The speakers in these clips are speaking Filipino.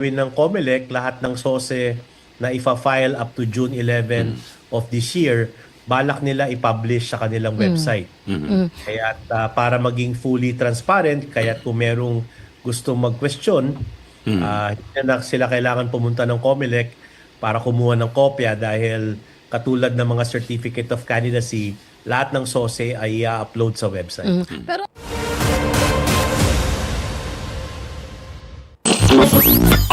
gawin ng COMELEC, lahat ng SOSE na ifa-file up to June 11 of this year, balak nila i-publish sa kanilang website. Kaya para maging fully transparent, kaya kung merong gusto mag-question, ah, hindi na sila kailangan pumunta ng COMELEC para kumuha ng kopya dahil katulad ng mga certificate of candidacy, lahat ng SOSE ay i-upload sa website. Pero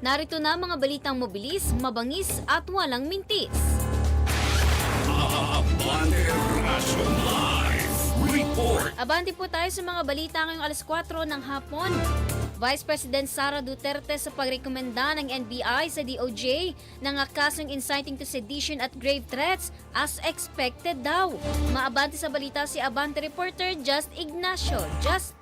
Narito na mga balitang mabilis, mabangis at walang mintis. Abante Radyo Live Report. Abante po tayo sa mga balita ngayong alas 4 ng hapon. Vice President Sara Duterte sa pagrekomenda ng NBI sa DOJ ng kasong inciting to sedition at grave threats as expected daw. Maabante sa balita si Abante reporter Just Ignacio. Just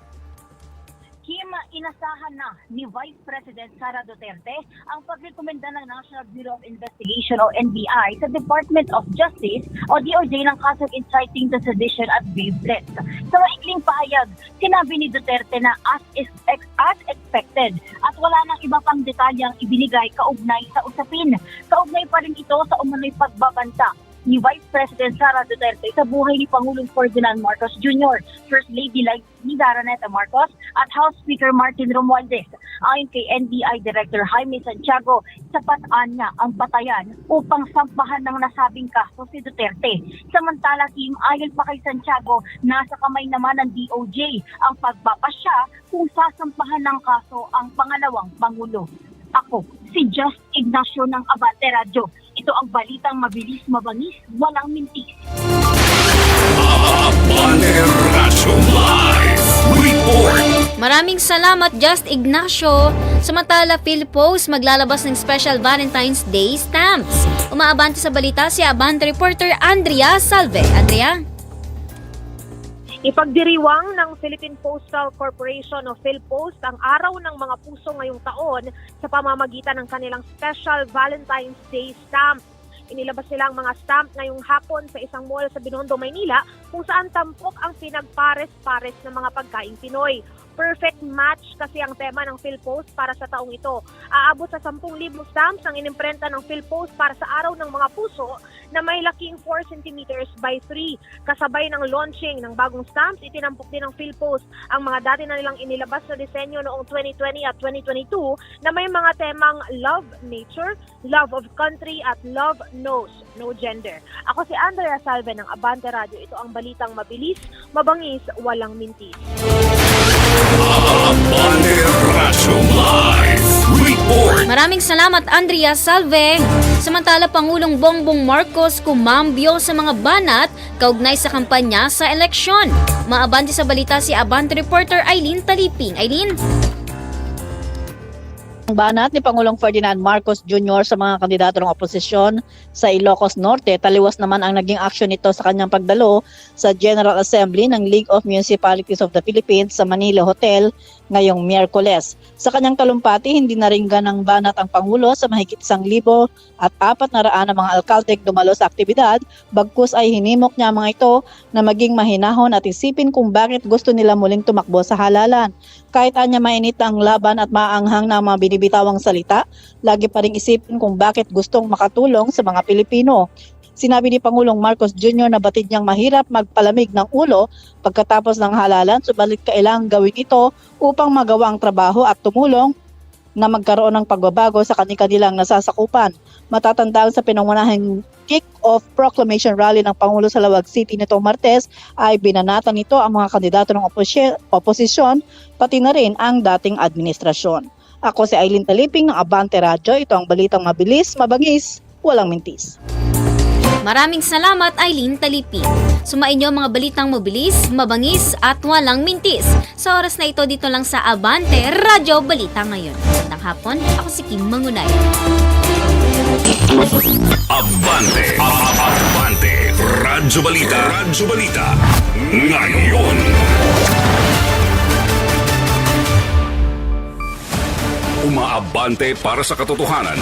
Kim, inasahan na ni Vice President Sara Duterte ang pagrekomenda ng National Bureau of Investigation o NBI sa Department of Justice o DOJ ng kasong inciting to sedition at threats. Sa maikling pahayag, sinabi ni Duterte na as, is, ex, as expected at wala nang iba pang detalyang ibinigay kaugnay sa usapin. Kaugnay pa rin ito sa umano'y pagbabanta ni Vice President Sara Duterte sa buhay ni Pangulong Ferdinand Marcos Jr., First Lady ni Daraneta Marcos at House Speaker Martin Romualdez. Ayon kay NBI Director Jaime Santiago, sapataan niya ang batayan upang sampahan ng nasabing kaso si Duterte. Samantala, Kim, ayon pa kay Santiago, nasa kamay naman ng DOJ ang pagpapasya kung sasampahan ng kaso ang pangalawang Pangulo. Ako, si Just Ignacio ng Abante Radio. Ito ang balitang mabilis, mabangis, walang mintis. Maraming salamat Just Ignacio. Samantala, Philpost maglalabas ng special Valentine's Day stamps. Umaabante sa balita si Abante reporter Andrea Salve. Andrea? Ipagdiriwang ng Philippine Postal Corporation o PhilPost ang araw ng mga puso ngayong taon sa pamamagitan ng kanilang special Valentine's Day stamp. Inilabas nila ang mga stamp ngayong hapon sa isang mall sa Binondo, Maynila kung saan tampok ang pinagpares-pares ng mga pagkain Pinoy. Perfect match kasi ang tema ng PhilPost para sa taong ito. Aabot sa 10,000 stamps ang inimprenta ng PhilPost para sa araw ng mga puso na may laking 4 centimeters by 3. Kasabay ng launching ng bagong stamps, itinampok din ng PhilPost ang mga dati na nilang inilabas na disenyo noong 2020 at 2022 na may mga temang Love Nature, Love of Country at Love Knows No Gender. Ako si Andrea Salve ng Abante Radio. Ito ang balitang mabilis, mabangis, walang mintis. Maraming salamat Andrea Salve. Samantala Pangulong Bongbong Marcos kumambyo sa mga banat kaugnay sa kampanya sa eleksyon. Maabante sa balita si Abante reporter Eileen Taliping. Eileen? Ang banat ni Pangulong Ferdinand Marcos Jr. sa mga kandidato ng oposisyon sa Ilocos Norte, taliwas naman ang naging aksyon nito sa kanyang pagdalo sa General Assembly ng League of Municipalities of the Philippines sa Manila Hotel ngayong Miyerkules. Sa kanyang talumpati, hindi naringgan ng banat ang Pangulo sa mahigit isang libo at apat na raan ng mga alkalde dumalo sa aktibidad, bagkus ay hinimok niya ang mga ito na maging mahinahon at isipin kung bakit gusto nila muling tumakbo sa halalan. Kahit anya mainit ang laban at maanghang na mga binibitawang salita, lagi pa rin isipin kung bakit gustong makatulong sa mga Pilipino. Sinabi ni Pangulong Marcos Jr. na batid niyang mahirap magpalamig ng ulo pagkatapos ng halalan, subalit kailangang gawin ito upang magawa ang trabaho at tumulong na magkaroon ng pagbabago sa kanilang nasasakupan. Matatandaan sa pinangunahing kick-off proclamation rally ng Pangulo sa Lawag City nitong Martes ay binanatan nito ang mga kandidato ng oposi- oposisyon pati na rin ang dating administrasyon. Ako si Aileen Taliping ng Abante Radio. Ito ang balitang mabilis, mabangis, walang mintis. Maraming salamat Eileen Talipin. Sumainyo mga balitang mabilis, mabangis at walang mintis. Sa oras na ito dito lang sa Abante Radyo Balita ngayon. Magandang hapon, ako si Kim Mangunay. Abante. Abante. Radyo Balita. Radyo Balita. Ngayon. Umaabante para sa katotohanan.